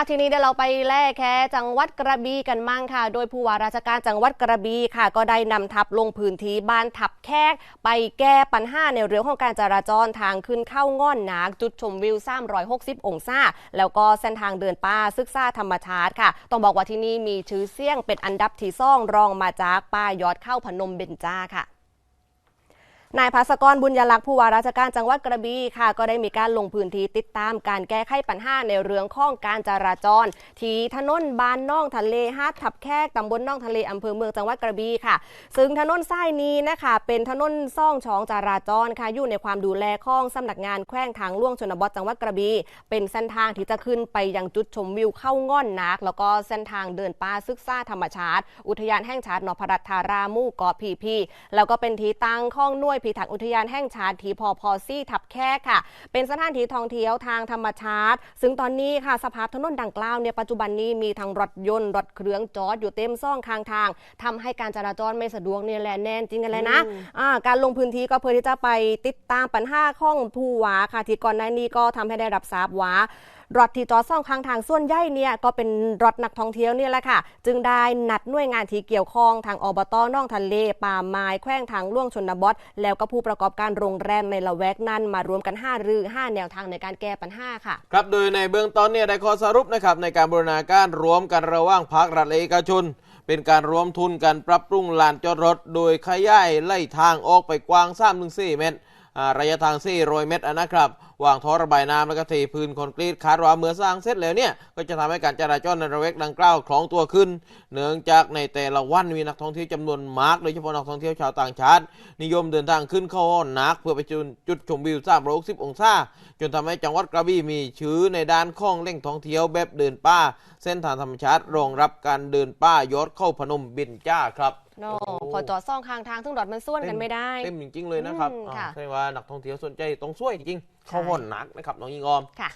อาทีนี้เดี๋ยวเราไปแล่แค่จังหวัดกระบี่กันมั่งค่ะ โดยผู้ว่าราชการจังหวัดกระบี่ค่ะ ก็ได้นำทัพลงพื้นที่บ้านทับแคกไปแก้ปัญหาในเรื่องของการจราจรทางขึ้นเข้าง่อนหนากจุดชมวิว 360 องศา แล้วก็เส้นทางเดินป่าศึกษาธรรมชาติค่ะ ต้องบอกว่าที่นี่มีชื่อเสียงเป็นอันดับที่ซ่องรองมาจากป่ายอดเข้าพนมเบญจาค่ะ นายภาสกรบุญยลักษ์ผู้ว่าราชการจังหวัดกระบี่ค่ะ ก็ได้มีการลงพื้นที่ติดตามการแก้ไขปัญหาในเรื่องของการจราจร ที่ถนนบานน่องทะเลฮาดทับแคกตำบลน่องทะเลอำเภอเมืองจังหวัดกระบี่ค่ะ ซึ่งถนนสายนี้นะคะเป็นถนนซ่องช่องจราจรค่ะอยู่ในความดูแลของสำนักงานแขวงทางหล่วงชนบทจังหวัดกระบี่เป็นเส้นทางที่จะขึ้นไปยังจุดชมวิวเข้าง่อนนัก แล้วก็เส้นทางเดินป่าศึกษาธรรมชาติ อุทยานแห่งชาตินพรัตธารามู่เกาะพีพีแล้วก็เป็นที่ตั้งของหน่วยพิทักษ์อุทยานแห่งชาติทีพอพอซี่ทับแคกค่ะ เป็นสถานที่ท่องเที่ยวทางธรรมชาติ ซึ่งตอนนี้ค่ะสภาพถนนดังกล่าวเนี่ยปัจจุบันนี้มีทั้งรถยนต์รถเครื่องจอดอยู่เต็มซ่องข้างทางทำให้การจราจรไม่สะดวกเนี่ยแหละแน่นจริงกันเลยนะอ่าการลงพื้นที่ก็เพื่อที่จะไปติดตามปัญหาของผู้ว่าค่ะที่ก่อนหน้านี้ก็ทำให้ได้รับทราบว่ารถที่จอดซ่องข้างทางส่วนใหญ่เนี่ยก็เป็นรถนักท่องเที่ยวเนี่ยแหละค่ะ จึงได้นัดหน่วยงานที่เกี่ยวข้องทางอบตน่องทะเลป่าไม้แขวงทางล่วงชนบทแล้แล้วก็ผู้ประกอบการโรงแรมในละแวกนั้นมารวมกัน5รือ 5 แนวทางในการแก้ปัญหาค่ะ ครับโดยในเบื้องต้นเนี่ยได้ข้อสรุปนะครับในการบูรณาการรวมกันระหว่างภาครัฐและเอกชน เป็นการรวมทุนกันปรับปรุงลานจอดรถ โดยขยายไล่ทางออกไปกว้าง3-4เมตร ระยะทาง400เมตรนะครับวางท่อระบายน้ำแล้วก็เทพื้นคอนกรีตคาดว่าเมื่อสร้างเสร็จแล้วเนี่ยก็จะทำให้การจราจรในระแวกดังกล่าวคล่องตัวขึ้น เนื่องจากในแต่ละวันมีนักท่องเที่ยวจำนวนมากโดยเฉพาะนักท่องเที่ยวชาวต่างชาติ นิยมเดินทางขึ้นเข้านักเพื่อไปจุดจุดชมวิว360องศาจนทำให้จังหวัดกระบี่มีชื่อในด้านของแหล่งท่องเที่ยวแบบเดินป่า เส้นทางธรรมชาติรองรับการเดินป่ายอดเข้าพนมเบญจ้าครับ เนาะพอจอดซ่องข้างทางซึ่งรถมันส่วนกันไม่ได้เต็มจริงๆเลยนะครับอืมอ่าค่ะใช่ว่านักท่องเที่ยวสนใจต้องช่วยจริงๆเข้าห้อนนักนะครับน้องยิงออมค่ะ